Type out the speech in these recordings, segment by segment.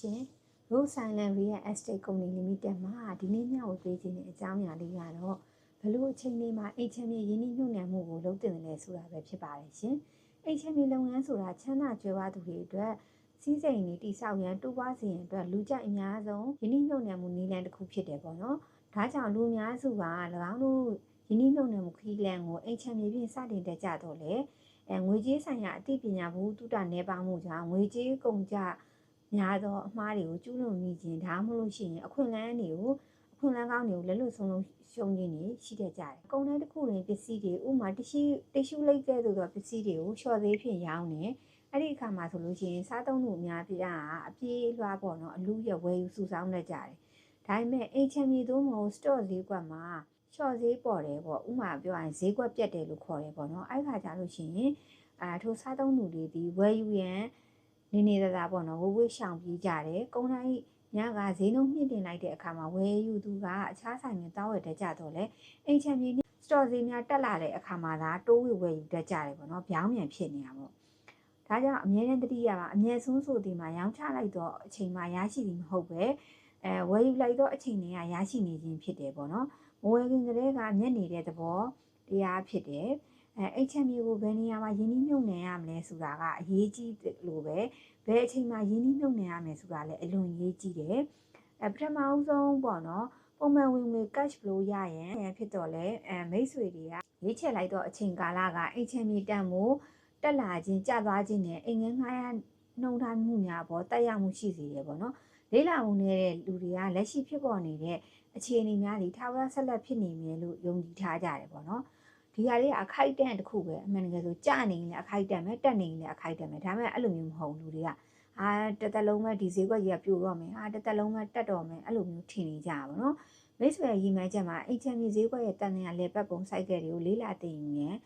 ရှင်။ Rose Silent Real Estate Company Limited မှာဒီနေ့ညဝပေးခြင်းတဲ့အကြောင်းအရာလေးကတော့ဘလို့အချိန်လေးမှာအိတ်ချမ်းမြေရင်းနှီးမြှုပ်နှံမှုကိုလုပ်တင်တယ်လဲဆိုတာပဲဖြစ်ပါတယ်ရှင်။အိတ်ချမ်းမြေလုပ်ငန်းဆိုတာချမ်းသာကြွယ်ဝသူတွေအတွက်စီးစိမ်တွေတိစောက်ရန်တူပွားစေရန်အတွက်လူကြိုက်အများဆုံးရင်းနှီးမြှုပ်နှံမှုနည်းလမ်းတစ်ခုဖြစ်တယ်ပေါ့နော်။ဒါကြောင့်လူအများစုက၎င်းတို့ရင်းနှီးမြှုပ်နှံမှုခရီးလမ်းကိုအိတ်ချမ်းမြေဖြင့်စတင်တက်ကြတော့လေအဲငွေကြေးဆိုင်ရာအသိပညာဘူးတုတနေပါမှုကြောင့်ငွေကြေးကုန်ကြ များသောအမှားတွေကိုကျူးလွန်မိခြင်းဒါမှမဟုတ်လို့ရှိရင်အခွင့်အလမ်းတွေကိုအခွင့်အလမ်းကောင်းတွေကိုလက်လွတ်ဆုံးလုံးရှုံးခြင်းတွေရှိတတ်ကြတယ်။ကုန်တဲ့တစ်ခုတွင်ပစ္စည်းတွေဥမာတရှိတရှူလိတ်ကဲ့သို့သောပစ္စည်းတွေကိုရှော့သေးဖြင့်ရောင်းတယ်။အဲ့ဒီအခါမှာဆိုလို့ရှိရင်စားသုံးမှုအများပြားကအပြေးလွှားပေါ့နော်အလူရဝယ်ယူစုဆောင်းတတ်ကြတယ်။ဒါပေမဲ့အိမ်ချမ်းမြေသို့မဟုတ် store ဈေးကွက်မှာရှော့ဈေးပေါ်တယ်ပေါ့ဥမာပြောရင်ဈေးကွက်ပြတ်တယ်လို့ခေါ်တယ်ပေါ့နော်အဲ့ခါကျလို့ရှိရင်အာထိုစားသုံးသူတွေဒီဝယ်ယူရန် နေနေသာသာပေါ့နော်ဝဝရှောင်ပြေးကြတယ်ကုန်တိုင်းညကဈေးနှုန်းမြင့်တင်လိုက်တဲ့အခါမှာဝယ်ယူသူကအခြားဆိုင်တွေတောင်းဝယ်တတ်ကြတော့လေအိမ်ချမ်းမြေစတော်ဈေးများတက်လာတဲ့အခါမှာသာတိုးဝယ်ဝယ်ယူတတ်ကြတယ်ပေါ့နော်ဗျောင်းမြန်ဖြစ်နေတာပေါ့ဒါကြောင့်အမြဲတမ်းတတိယပါအမြဲဆုံးဆိုဒီမှာရောင်းချလိုက်တော့အချိန်မှာရရှိသည်မဟုတ်ပဲအဲဝယ်ယူလိုက်တော့အချိန်တွေကရရှိနေခြင်းဖြစ်တယ်ပေါ့နော်မဝယ်ခင်ကတည်းကမျက်နေတဲ့သဘောတရားဖြစ်တယ် အဲအိတ်ချက်မျိုးကိုဘယ်နေရာမှာယင်းနှိမ့်မြုံနေရမလဲဆိုတာကအရေးကြီးလို့ပဲဘယ်အချိန်မှာယင်းနှိမ့်မြုံနေရမယ်ဆိုတာလည်းအလွန်ရေးကြီးတယ်အဲပထမအဆုံးပေါ့နော်ပုံမှန်ဝင်ငွေ cash flow ရရင်ဖြစ်တော့လဲအဲမိတ်ဆွေတွေကရွေးချယ်လိုက်တော့အချိန်ကာလကအိတ်ချက်မြေတန်မှုတက်လာခြင်းကျသွားခြင်းနဲ့အိမ်ငန်းငှားရနှုံထားမှုများပေါ်တက်ရောက်မှုရှိစေတယ်ပေါ့နော်လေးလာမှုနေတဲ့လူတွေကလက်ရှိဖြစ်ပေါ်နေတဲ့အခြေအနေများဒီထာဝရဆက်လက်ဖြစ်နေမယ်လို့ယုံကြည်ထားကြတယ်ပေါ့နော် ဒီဟာလေးကအခိုက်အတန့်တစ်ခုပဲအမှန်တကယ်ဆိုကြနေရင်လည်းအခိုက်အတန့်ပဲတက်နေရင်လည်းအခိုက်အတန့်ပဲဒါပေမဲ့အဲ့လိုမျိုးမဟုတ်လူတွေကအာတစ်သက်လုံးပဲဒီဈေးကွက်ကြီးကပြိုတော့မယ်အာတစ်သက်လုံးပဲတက်တော့မယ်အဲ့လိုမျိုးထင်နေကြပါဘောနော်မိတ်ဆွေရည်မှန်းချက်မှာအိတ်ချမ်းမြေဈေးကွက်ရဲ့တန်တရာလေပတ်ပုံစိုက်ကယ်တွေကိုလေးလာသိရင်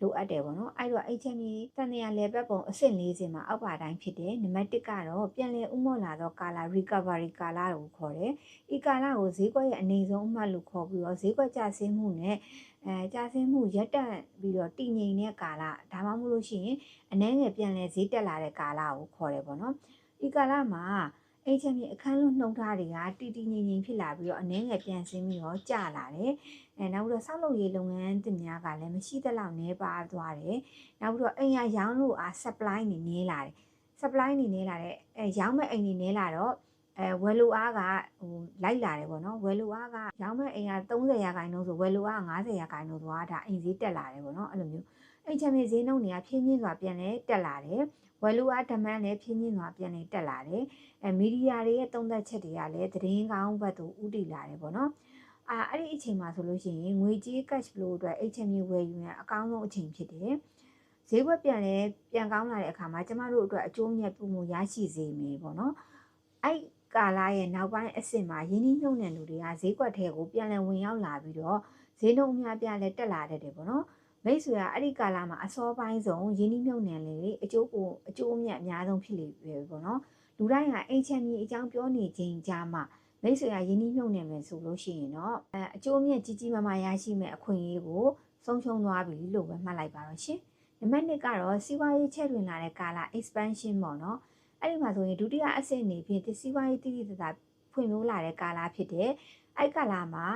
လိုအပ်တယ်ပေါ့နော်အဲ့တော့အိတ်ချမ်းမြေတန်တရာလေပတ်ပုံအဆင့်၄ဆင့်မှာအောက်ပါတိုင်းဖြစ်တယ်နံပါတ်1ကတော့ပြန်လည်ဥမော့လာသောကာလာ recovery ကာလာကိုခေါ်တယ်ဤကာလာကိုဈေးကွက်ရဲ့အနေဆုံးအမှတ်လို့ခေါ်ပြီးတော့ဈေးကွက်ကျဆင်းမှုနဲ့ အဲကြာဆင်းမှုရက်တန့်ပြီးတော့တည်ငြိမ်တဲ့ကာလဒါမှမဟုတ်လို့ရှိရင်အနှဲငယ်ပြန်လဲဈေးတက်လာတဲ့ကာလကိုခေါ်တယ်ပေါ့နော်ဒီကာလမှာအိတ်ချမ်းမြေအခန်းလွတ်နှုံထားတွေကတည်တည်ငြိမ်ငြိမ်ဖြစ်လာပြီးတော့အနှဲငယ်ပြန်ဆင်းပြီးတော့ကျလာတယ်အဲနောက်ပြီးတော့ဆောက်လုပ်ရေးလုပ်ငန်းတင်များကလည်းမရှိသလောက်နှဲပါသွားတယ်နောက်ပြီးတော့အိမ်ရရောင်းလို့အား supply နေနေလာတယ် supply နေနေလာတဲ့အဲရောင်းမဲ့အိမ်နေနေလာတော့ အဲဝယ်လိုအားကဟိုလိုက်လာတယ်ပေါ့နော်ဝယ်လိုအားကရောင်းမဲ့အိမ်က30ရာခိုင်နှုန်းဆိုဝယ်လိုအား90ရာခိုင်နှုန်းသွားဒါအိမ်ဈေးတက်လာတယ်ပေါ့နော်အဲ့လိုမျိုးအိမ်ချမ်းမြေဈေးနှုန်းတွေကဖြင်းချင်းစွာပြန်လဲတက်လာတယ်ဝယ်လိုအားဒမန်းလည်းဖြင်းချင်းစွာပြန်လဲတက်လာတယ်အဲမီဒီယာတွေရဲ့သုံးသက်ချက်တွေကလည်းသတင်းကောင်းဘက်သို့ဥတည်လာတယ်ပေါ့နော်အာအဲ့ဒီအချိန်မှာဆိုလို့ရှိရင်ငွေကြေး cash flow အတွက်အိတ်ချမ်းမြေဝယ်ယူရန်အကောင်းဆုံးအချိန်ဖြစ်တယ်ဈေးကွက်ပြန်လဲပြန်ကောင်းလာတဲ့အခါမှာကျမတို့အတွက်အကျိုးမြတ်ပုံမှုရရှိစေမယ်ပေါ့နော်အဲ့ ကာလာရဲ့နောက်ပိုင်းအဆင့်မှာယင်းနှိမ့်ညုံတဲ့လူတွေကဈေးကွက်ထဲကိုပြန်လည်ဝင်ရောက်လာပြီးတော့ဈေးနှုန်းအများပြားလဲတက်လာတတ်တယ်ပေါ့နော်မိတ်ဆွေကအဲ့ဒီကာလာမှာအစောပိုင်းဆုံးယင်းနှိမ့်ညုံတဲ့လေအကျိုးကိုအကျိုးအမြတ်အများဆုံးဖြစ်လေပဲပေါ့နော်လူတိုင်းကအိမ်ချမ်းမြေအကြောင်းပြောနေခြင်းကြားမှာမိတ်ဆွေကယင်းနှိမ့်ညုံနေမယ်ဆိုလို့ရှိရင်တော့အဲအကျိုးအမြတ်ကြီးကြီးမားမားရရှိမဲ့အခွင့်အရေးကိုဆုံးရှုံးသွားပြီလို့ပဲမှတ်လိုက်ပါတော့ရှင်နံပါတ်1ကတော့စီးပွားရေးချဲ့တွင်လာတဲ့ကာလ expansion ပေါ့နော် အဲ့ဒီမှာဆိုရင်ဒုတိယအဆင့်အနေဖြင့်စီးပွားရေးတည်တည်တသာဖွံ့ဖြိုးလာတဲ့ကာလဖြစ်တဲ့အဲ့ကာလမှာ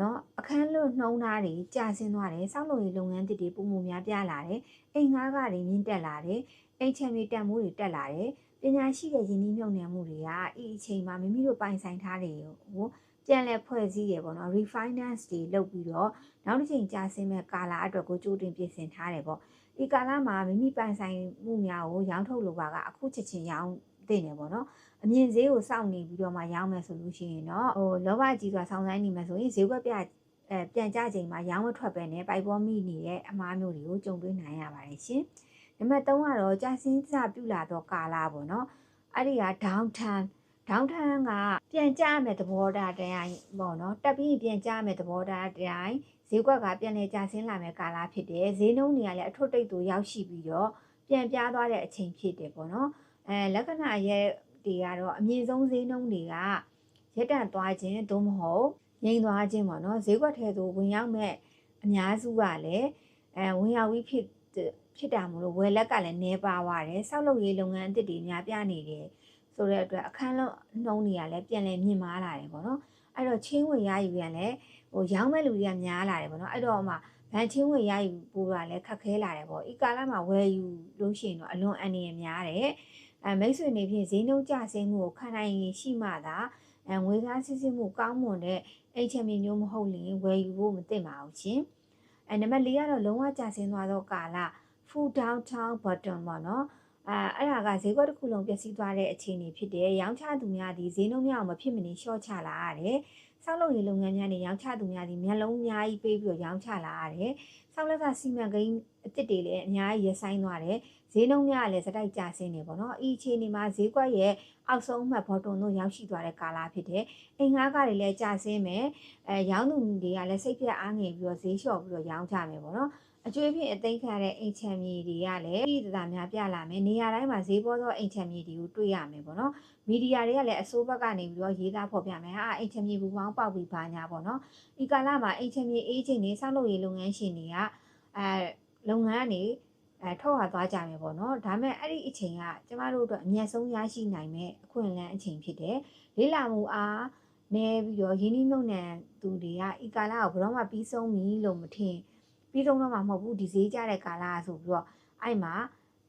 နော်အခန်းလွတ်နှုံးသားတွေကြာဆင်းသွားတယ်စောက်လုပ်ရေးလုပ်ငန်းတစ်တွေပုံမှုများပြားလာတယ်အိမ်ငါးကတွေမြင့်တက်လာတယ်အိမ်ချမ်းမြေတန်မိုးတွေတက်လာတယ်ပညာရှိတဲ့ယင်းနှိမ့်မြုံနယ်မှုတွေကဤအချိန်မှာမိမိတို့ပိုင်ဆိုင်ထားတွေကို ပြန်လဲဖွဲ့စည်းရပေါ့နော် refinance တွေလုပ်ပြီးတော့နောက်တစ်ချိန်ကြာဆင်းမဲ့ကာလအတွက်ကိုကြိုတင်ပြင်ဆင်ထားတယ်ပေါ့ဒီကာလမှာမိမိပိုင်ဆိုင်မှုများကိုရောင်းထုတ်လိုပါကအခုချက်ချင်းရောင်းတင်တယ်ပေါ့နော်အမြင့်ဈေးကိုစောင့်နေပြီးတော့မှရောင်းမယ်ဆိုလို့ရှိရင်တော့ဟိုလောဘကြီးစွာဆောင်းဆိုင်နေမယ်ဆိုရင်ဈေးကွက်ပြအဲပြန်ကြချိန်မှာရောင်းမထွက်ပဲနဲ့ပိုက်ပေါ်မိနေတဲ့အမားမျိုးတွေကိုကြုံတွေ့နိုင်ရပါတယ်ရှင်နံပါတ်3ကတော့ကြာစင်းစပြုလာတော့ကာလာပေါ့နော်အဲ့ဒီက downtown downtown ကပြန်ကြမယ်သဘောတရားတိုင်းပေါ့နော်တက်ပြီးပြန်ကြမယ်သဘောတရားတိုင်းဈေးကွက်ကပြန်လည်ကျဆင်းလာမယ်ကာလဖြစ်တယ်ဈေးနှုန်းတွေကလည်းအထွတ်တိတ်သူရောက်ရှိပြီးတော့ပြန်ပြားသွားတဲ့အချိန်ဖြစ်တယ်ပေါ့နော်အဲလက္ခဏာရဲ့တွေကတော့အမြင့်ဆုံးဈေးနှုန်းတွေကရက်တန့်သွားခြင်းသို့မဟုတ်ငြိမ်သွားခြင်းပေါ့နော်ဈေးကွက်ထဲသို့ဝင်ရောက်မဲ့အများစုကလည်းအဲဝင်ရောက်ပြီးဖြစ်ဖြစ်တာမလို့ဝယ်လက်ကလည်းနေပါသွားတယ်ဆောက်လုပ်ရေးလုပ်ငန်းအသစ်တွေများပြနေတယ် ဆိုတဲ့အတွက်အခန်းလုံးနှုံးတွေကလည်းပြန်လည်မြင့်မားလာတယ်ပေါ့နော်အဲ့တော့ချင်းဝင်ရယူပြန်လည်းဟိုရောင်းမဲ့လူတွေကများလာတယ်ပေါ့နော်အဲ့တော့မှဗန်ချင်းဝင်ရယူပို့တာလည်းခက်ခဲလာတယ်ပေါ့ဤကာလမှာဝယ်ယူလို့ရှိရင်တော့အလွန်အန္တရာယ်များတယ်အဲမိတ်ဆွေနေဖြင့်ဈေးနှုန်းကျဆင်းမှုကိုခံနိုင်ရင်ရှိမှသာအဲငွေကားစစ်စစ်မှုကောင်းမွန်တဲ့အိတ်ချက်မျိုးမျိုးမဟုတ်ရင်ဝယ်ယူဖို့မသင့်ပါဘူးရှင်အဲနံပါတ်၄ကတော့လုံးဝကျဆင်းသွားသောကာလ full downtown bottom ပေါ့နော် အဲအဲ့ဒါကဈေးကွက်တစ်ခုလုံးပျက်စီးသွားတဲ့အခြေအနေဖြစ်တယ်။ရောင်းချသူများဒီဈေးနှုန်းများအောင်မဖြစ်မနေရှော့ချလာရတယ်။ဆောက်လုပ်ရေးလုပ်ငန်းများနဲ့ရောင်းချသူများဒီမျက်လုံးအများကြီးပေးပြီးတော့ရောင်းချလာရတယ်။ဆောက်လက်ကစီမံကိန်းအစ်စ်တွေလည်းအများကြီးရဆိုင်သွားတယ်။ဈေးနှုန်းများကလည်းစတိုက်ကျဆင်းနေပေါ့နော်။ဤအခြေအနေမှာဈေးကွက်ရဲ့အောက်ဆုံးမှတ်ဘော်တွန်တို့ရောက်ရှိသွားတဲ့ကာလဖြစ်တယ်။အိမ်ငါးကတွေလည်းကျဆင်းမယ်။အဲရောင်းသူတွေကလည်းစိတ်ပြတ်အားငယ်ပြီးတော့ဈေးလျှော့ပြီးတော့ရောင်းကြမယ်ပေါ့နော်။ အကျွေးဖြင့်အသိမ်းခံတဲ့အိမ်ချမ်းမြေတွေကလည်းပြည်တသာများပြလာမယ်နေရာတိုင်းမှာဈေးပေါ်သောအိမ်ချမ်းမြေတွေကိုတွေ့ရမယ်ပေါ့နော်မီဒီယာတွေကလည်းအစိုးဘက်ကနေပြီးတော့ရေးသားဖော်ပြမယ်ဟာအိမ်ချမ်းမြေဘူပေါင်းပေါက်ပြီးပါညာပေါ့နော်ဒီကာလမှာအိမ်ချမ်းမြေအေးချိန်တွေဆောက်လုပ်ရေးလုပ်ငန်းရှင်တွေကအဲလုပ်ငန်းကနေအဲထောက်ရသွားကြမယ်ပေါ့နော်ဒါမဲ့အဲ့ဒီအချိန်ကကျမတို့အတွက်အမျက်ဆုံးရရှိနိုင်မဲ့အခွင့်အလမ်းအချိန်ဖြစ်တယ်လေးလာမှုအားနေပြီးတော့ရင်းနှီးမြှုပ်နှံသူတွေကဤကာလကိုဘယ်တော့မှပြီးဆုံးပြီလို့မထင် ပြီးဆုံးတော့မှမဟုတ်ဘူးဒီဈေးကြတဲ့ကာလဆိုပြီးတော့အဲ့မှာ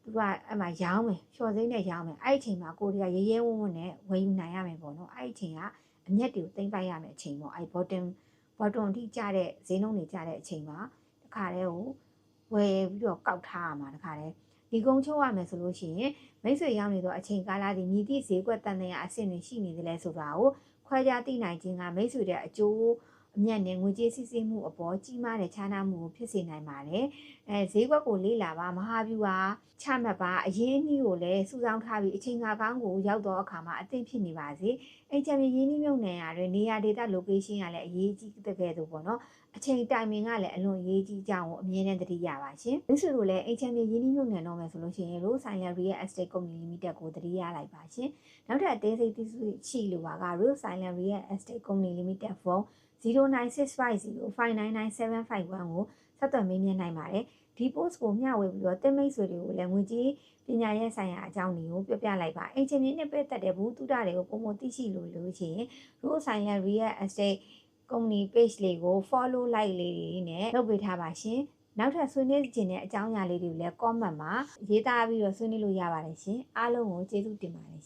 သူကအဲ့မှာရောင်းမယ်ရှော့စိမ့်နဲ့ရောင်းမယ်အဲ့ဒီအချိန်မှာကိုရီးယားရဲရဲဝံ့ဝံ့နဲ့ဝယ်ယူနိုင်ရမယ်ပေါ့နော်အဲ့ဒီအချိန်ကအမျက်တွေကိုတင်ပိုက်ရမယ်အချိန်ပေါ့အဲ့ bottom bottom အထိကြတဲ့ဈေးနှုန်းတွေကြတဲ့အချိန်မှာတခါတည်းကိုဝယ်ပြီးတော့ကောက်ထားရမှာတခါတည်းဒီကုန်းချုပ်ရမယ်ဆိုလို့ရှိရင်မိတ်ဆွေရောက်နေတော့အချိန်ကာလဒီမြည်သည့်ဈေးကွက်တန်တဲ့အဆင့်တွေရှိနေတယ်လဲဆိုတာကိုခွဲခြားသိနိုင်ခြင်းကမိတ်ဆွေတဲ့အကျိုး အမြတ်နဲ့ငွေကြေးစစ်ဆေးမှုအပေါ်ကြီးမားတဲ့ခြားနားမှုကိုဖြစ်စေနိုင်ပါတယ်။အဲဈေးကွက်ကိုလေ့လာပါမဟာဗျူဟာချမှတ်ပါအရင်းအနှီးကိုလည်းစုဆောင်းထားပြီးအချိန်ကာကောင်းကိုရောက်တော့အခါမှာအသင့်ဖြစ်နေပါစေ။အဲ့ချမ်းမြေရင်းနှီးမြုပ်နှံရတဲ့နေရာဒေသ location ကလည်းအရေးကြီးတဲ့ကဲတော့ပေါ့နော်။အချိန်တိုင်မင်ကလည်းအလွန်အရေးကြီးကြောင်းကိုအမြဲတမ်းသတိရပါရှင်။မိတ်ဆွေတို့လည်းအိမ်ချမ်းမြေရင်းနှီးမြုပ်နှံတော့မယ်ဆိုလို့ရှိရင် Rose Island Real Estate Company Limited ကိုသတိရလိုက်ပါရှင်။နောက်ထပ်အသေးစိတ်သိရှိလိုပါက Rose Island Real Estate Company Limited ဖုန်း0965059971ကိုဆက်သွယ်မေးမြန်းနိုင်ပါတယ်ဒီ post ကိုမျှဝေပြီးတော့တင်မိတ်ဆွေတွေကိုလည်းငွေကြေးပညာရေးဆိုင်ရာအကြောင်းတွေကိုပြောပြလိုက်ပါအင်ဂျင်နီယာနဲ့ပတ်သက်တဲ့ဘူးတူတာတွေကိုပုံမသိရှိလို့လို့ရှိရင် Rose Island Real Estate Company page လေးကို follow like လေးတွေနဲ့လုပ်ပေးထားပါရှင်နောက်ထပ်ဆွေးနွေးခြင်းတဲ့အကြောင်းအရာလေးတွေကိုလည်း comment မှာရေးသားပြီးတော့ဆွေးနွေးလို့ရပါတယ်ရှင်အားလုံးကိုကျေးဇူးတင်ပါတယ်